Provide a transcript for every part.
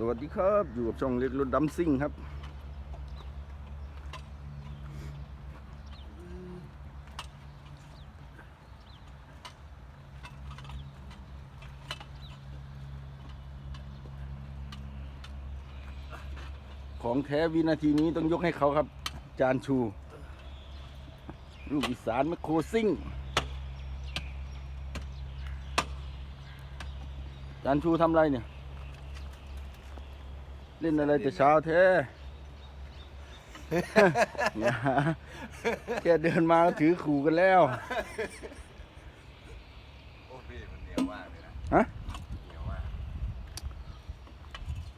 สวัสดีครับ อยู่กับช่องเล็กรถดัมซิ่งครับ ของแท้วินาทีนี้ต้องยกให้เขาครับ จานชู ลูกอีสานมโครซิ่ง จานชูทำไรเนี่ย เล่นอะไรแต่เช้าแท้ อย่าแค่เดินมาก็ถือขู่กันแล้ว โอ้พี่มันเหนียวมากเลยนะฮะ เหนียวมาก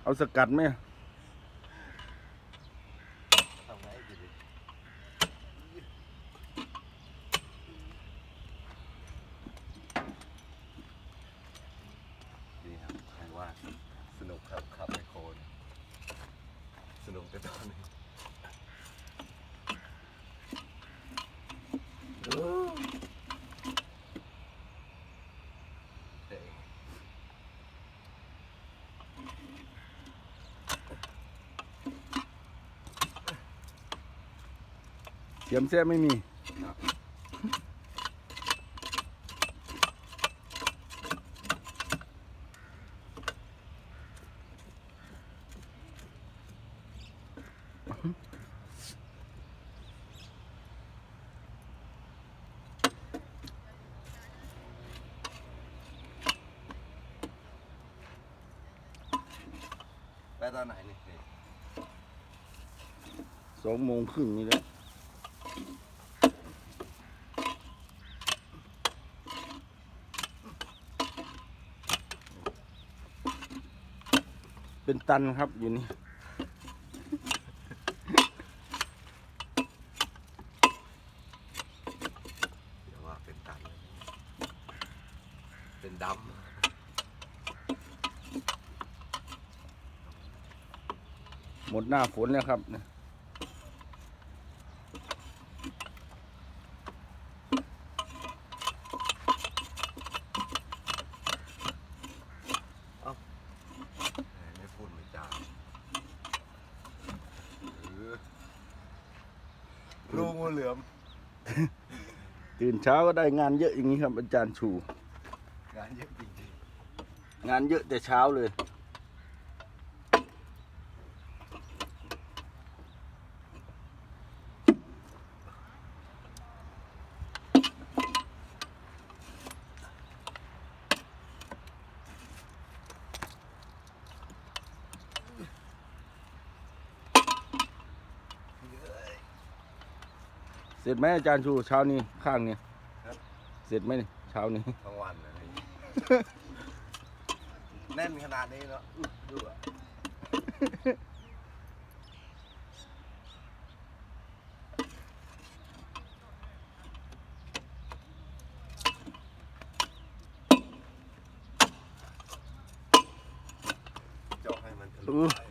เอาสกัดไหม ทำไงดีดิดีครับใครว่าสนุกครับขับไมโครน สนุกแต่ตอนนี้เจ๋งเสียมแซ่ไม่มี ตอนไหนนี่พี่สองโมงครึ่งนี่แหละเป็นตันครับอยู่นี่เดี๋ยวว่าเป็นตันเลยเป็นด หมดหน้าฝนแล้วครับเนี่ยำไม่พูดไม่จาเออลูกงูเหลือม ตื่นเช้าก็ได้งานเยอะอย่างนี้ครับอาจารย์ชู งานเยอะจริงงานเยอะแต่เช้าเลย ร็จไหมอาจารย์ชูเช้านี้ข้างนี้เสร็จไหมนี่เช้านี้ๆทั้งวันเลยแน่นขนาดนี้เนาะอุ๊ยดูอะเจาะให้มันทะลุอู้ไป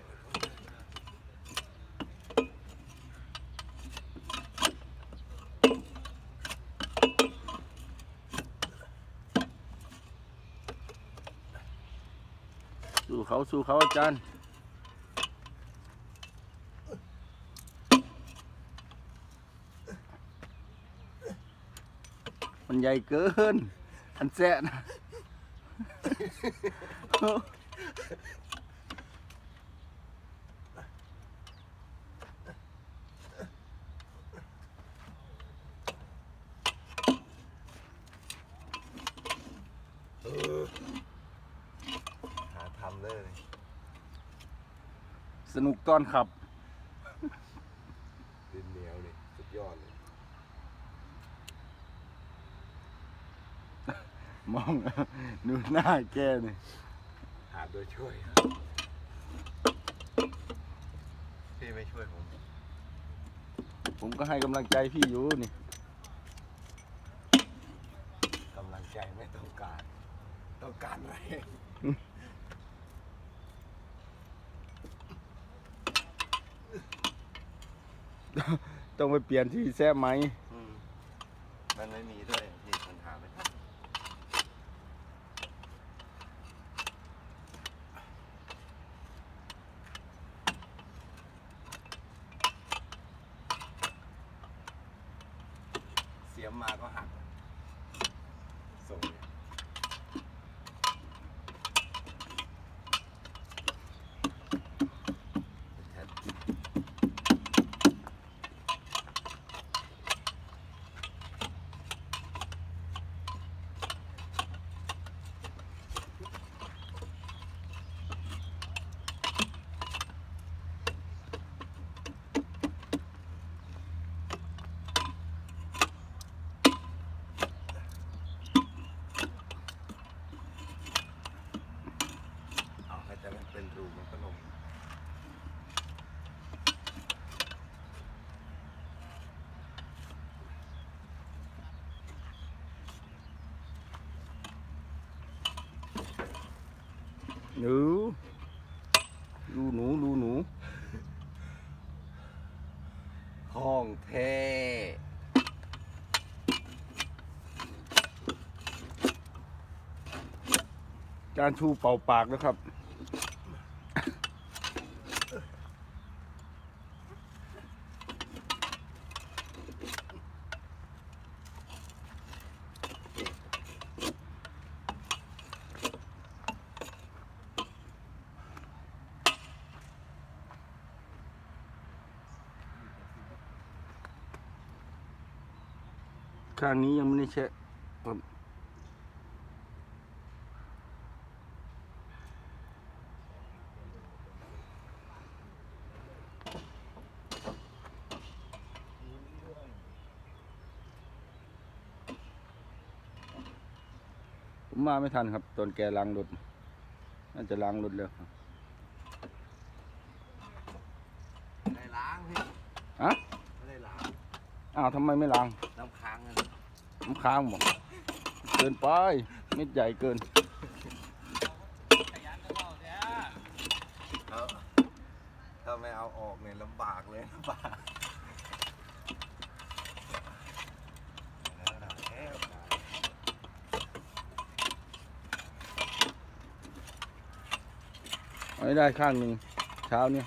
สู้เขาสู้เขาอาจารย์มันใหญ่เกิน อันแซะนะ หาทำเลย สนุกตอนขับ ดินเหนียวนี่สุดยอดเลยมอง ดูหน้าแกนี่หาโดยช่วยพี่ไม่ช่วยผมผมก็ให้กำลังใจพี่อยู่นี่กำลังใจไม่ต้องการ ต้องการอะไร ต้องไปเปลี่ยนที่แซ่ไหมมันไม่มีด้วยที่ปัญหาไม่ทันเสียมมาก็หัก ดูหนูดูหนูห้องเท่จานชูเป่าปากนะครับ ข้างนี้ยังไม่ได้เช็คครับผมมาไม่ทันครับ ตอนแกล้างรถน่าจะล้างรถแล้วครับไม่ได้ล้างพี่อะไม่ได้ล้างอ้าวทำไมไม่ล้าง น้ำค้างบอกเกินไปเม็ดใหญ่เกินเอาถ้าไม่เอาออกเนี่ยลำบากเลยลำบากแล้วนะแล้วนะเอาให้ได้ข้างหนึ่งเช้าเนี่ย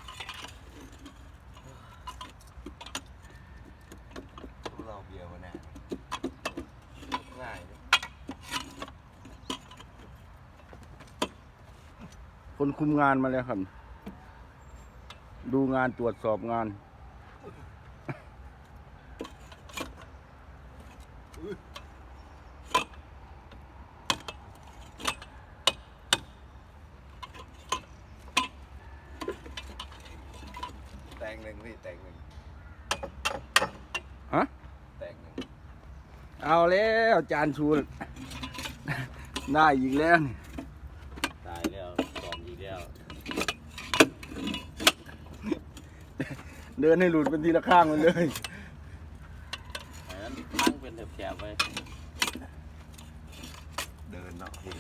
พวกเราเบียร์วันนี้ง่ายเลย คนคุมงานมาแล้วครับ ดูงานตรวจสอบงาน แตงหนึ่งพี่แตงหนึ่งฮะ แตงหนึ่งเอาแล้วจานชูได้อีกแล้วนี่ ตายแล้วสองอีกแล้ว เดินให้หลุดเป็นทีละข้างมันเลยไอ้นั้นทั้งเป็นแถบๆไป เดินเนาะพี่